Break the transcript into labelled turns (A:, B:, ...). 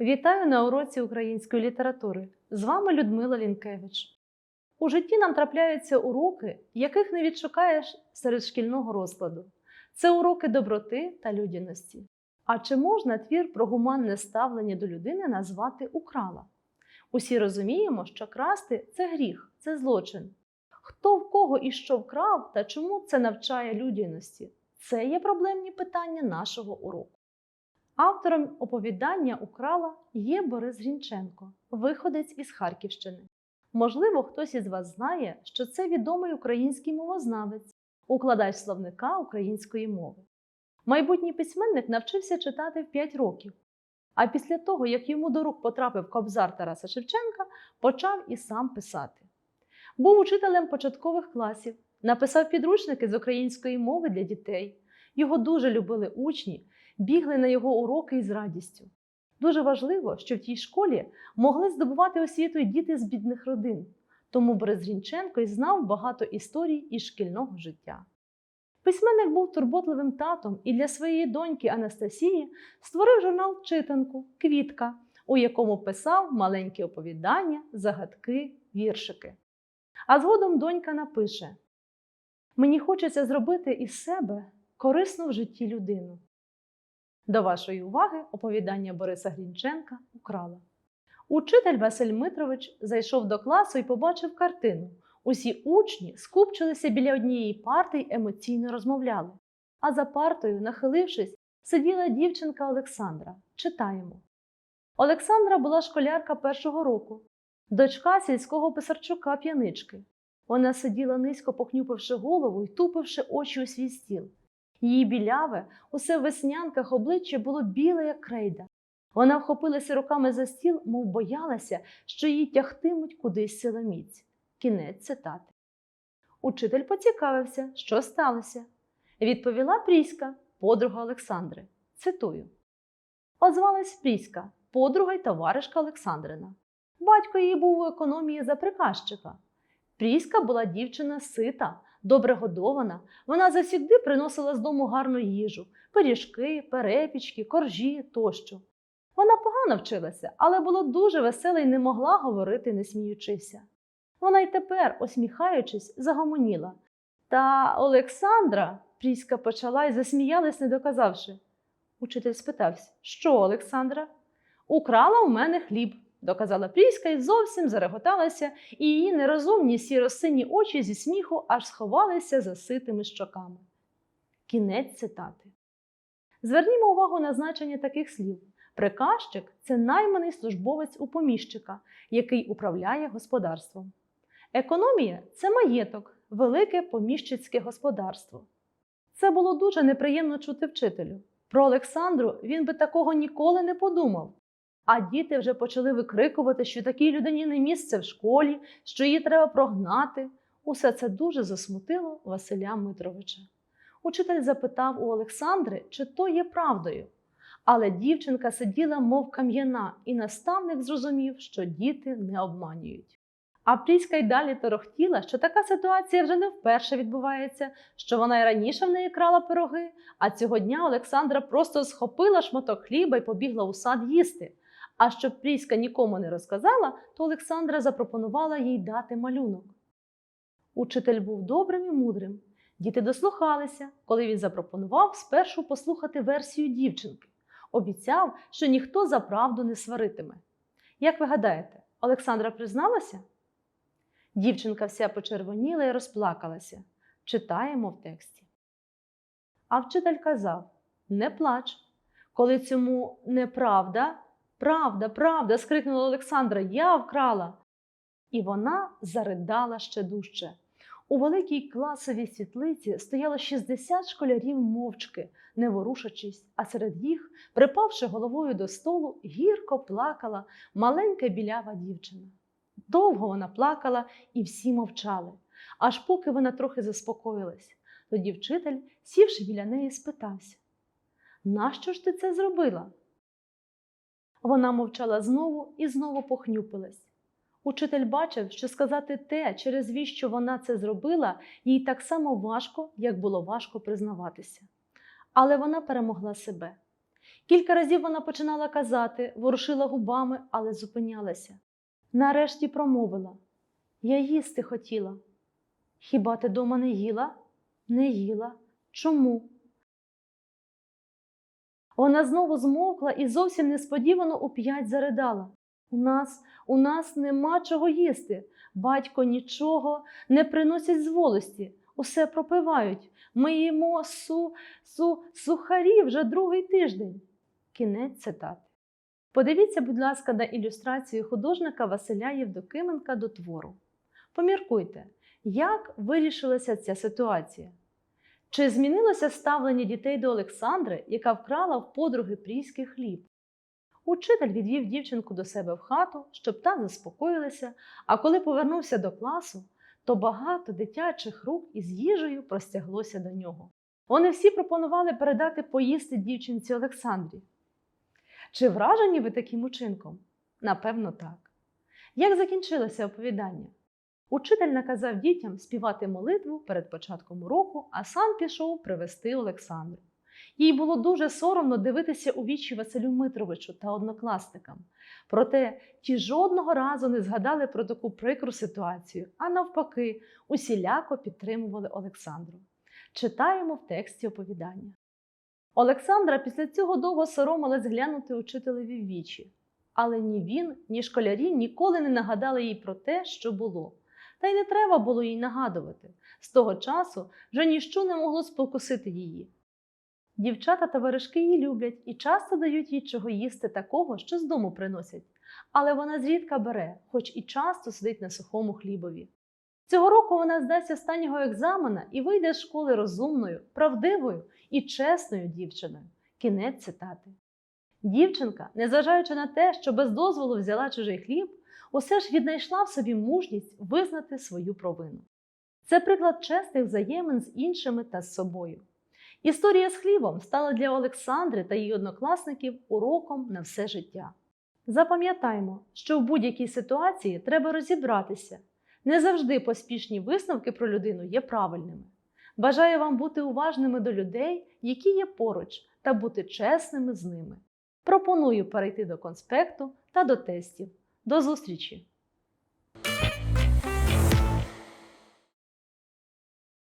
A: Вітаю на уроці української літератури. З вами Людмила Лінкевич. У житті нам трапляються уроки, яких не відшукаєш серед шкільного розкладу. Це уроки доброти та людяності. А чи можна твір про гуманне ставлення до людини назвати украла? Усі розуміємо, що красти це гріх, це злочин. Хто в кого і що вкрав та чому це навчає людяності? Це є проблемні питання нашого уроку. Автором оповідання Украла є Борис Грінченко, виходець із Харківщини. Можливо, хтось із вас знає, що це відомий український мовознавець, укладач словника української мови. Майбутній письменник навчився читати в 5 років, а після того, як йому до рук потрапив кобзар Тараса Шевченка, почав і сам писати. Був учителем початкових класів, написав підручники з української мови для дітей. Його дуже любили учні, бігли на його уроки із радістю. Дуже важливо, що в тій школі могли здобувати освіту діти з бідних родин. Тому Борис Грінченко й знав багато історій із шкільного життя. Письменник був турботливим татом і для своєї доньки Анастасії створив журнал Читанку Квітка, у якому писав маленькі оповідання, загадки, віршики. А згодом донька напише: Мені хочеться зробити із себе корисну в житті людину. До вашої уваги оповідання Бориса Грінченка Украла. Учитель Василь Митрович зайшов до класу і побачив картину. Усі учні скупчилися біля однієї парти й емоційно розмовляли. А за партою, нахилившись, сиділа дівчинка Олександра. Читаємо. Олександра була школярка першого року, дочка сільського писарчука п'янички. Вона сиділа низько похнюпивши голову й тупивши очі у свій стіл. Її біляве, усе в веснянках обличчя було біле, як крейда. Вона вхопилася руками за стіл, мов боялася, що її тягтимуть кудись силоміць. Кінець цитати. Учитель поцікавився, що сталося. Відповіла Пріська, подруга Олександри. Цитую. Озвалась Пріська, подруга й товаришка Олександрина. Батько її був у економії за приказчика. Пріська була дівчина сита, добре годована. Вона завсігди приносила з дому гарну їжу, пиріжки, перепічки, коржі тощо. Вона погано вчилася, але було дуже весела і не могла говорити, не сміючися. Вона й тепер, усміхаючись, загомоніла. Та Олександра, Пріська почала і засміялась, не доказавши. Учитель спитався, що Олександра? Украла у мене хліб, доказала Пріська і зовсім зареготалася, і її нерозумні сіро-сині очі зі сміху аж сховалися за ситими щоками. Кінець цитати. Звернімо увагу на значення таких слів. Приказчик це найманий службовець у поміщика, який управляє господарством. Економія це маєток, велике поміщицьке господарство. Це було дуже неприємно чути вчителю. Про Олександру він би такого ніколи не подумав. А діти вже почали викрикувати, що такій людині не місце в школі, що її треба прогнати. Усе це дуже засмутило Василя Митровича. Учитель запитав у Олександри, чи то є правдою. Але дівчинка сиділа, мов кам'яна, і наставник зрозумів, що діти не обманюють. А й далі торохтіла, що така ситуація вже не вперше відбувається, що вона й раніше в неї крала пироги, а цього дня Олександра просто схопила шматок хліба і побігла у сад їсти. А щоб Пріська нікому не розказала, то Олександра запропонувала їй дати малюнок. Учитель був добрим і мудрим. Діти дослухалися, коли він запропонував спершу послухати версію дівчинки. Обіцяв, що ніхто за правду не сваритиме. Як ви гадаєте, Олександра призналася? Дівчинка вся почервоніла і розплакалася. Читаємо в тексті. А вчитель казав: Не плач. Коли цьому неправда, правда, правда, скрикнула Олександра, я вкрала. І вона заридала ще дужче. У великій класовій світлиці стояло 60 школярів мовчки, не ворушачись, а серед їх, припавши головою до столу, гірко плакала маленька білява дівчина. Довго вона плакала, і всі мовчали, аж поки вона трохи заспокоїлась. Тоді вчитель, сівши біля неї, спитався: Нащо ж ти це зробила? Вона мовчала знову і знову похнюпилась. Учитель бачив, що сказати те, через віщо вона це зробила, їй так само важко, як було важко признаватися. Але вона перемогла себе. Кілька разів вона починала казати, ворушила губами, але зупинялася. Нарешті промовила: Я їсти хотіла. Хіба ти дома не їла? Не їла. Чому? Вона знову змовкла і зовсім несподівано уп'ять заридала. У нас, у нас нема чого їсти. Батько нічого не приносять з волості, усе пропивають. Ми їмо су, су, сухарі вже другий тиждень. Кінець цитати. Подивіться, будь ласка, на ілюстрацію художника Василя Євдокименка до твору. Поміркуйте, як вирішилася ця ситуація? Чи змінилося ставлення дітей до Олександри, яка вкрала в подруги пріський хліб? Учитель відвів дівчинку до себе в хату, щоб та заспокоїлася, а коли повернувся до класу, то багато дитячих рук із їжею простяглося до нього. Вони всі пропонували передати поїсти дівчинці Олександрі. Чи вражені ви таким учинком? Напевно, так. Як закінчилося оповідання? Учитель наказав дітям співати молитву перед початком уроку, а сам пішов привезти Олександру. Їй було дуже соромно дивитися у вічі Василю Митровичу та однокласникам. Проте ті жодного разу не згадали про таку прикру ситуацію, а навпаки, усіляко підтримували Олександру. Читаємо в тексті оповідання. Олександра після цього довго соромилась глянути учителеві в вічі, але ні він, ні школярі ніколи не нагадали їй про те, що було. Та й не треба було їй нагадувати. З того часу вже ніщо не могло спокусити її. Дівчата та вершки її люблять і часто дають їй чого їсти такого, що з дому приносять. Але вона зрідка бере, хоч і часто сидить на сухому хлібові. Цього року вона здасть останнього екзамена і вийде з школи розумною, правдивою і чесною дівчиною. Кінець цитати. Дівчинка, незважаючи на те, що без дозволу взяла чужий хліб, усе ж віднайшла в собі мужність визнати свою провину. Це приклад чесних взаємин з іншими та з собою. Історія з хлібом стала для Олександри та її однокласників уроком на все життя. Запам'ятаймо, що в будь-якій ситуації треба розібратися. Не завжди поспішні висновки про людину є правильними. Бажаю вам бути уважними до людей, які є поруч, та бути чесними з ними. Пропоную перейти до конспекту та до тестів. До зустрічі!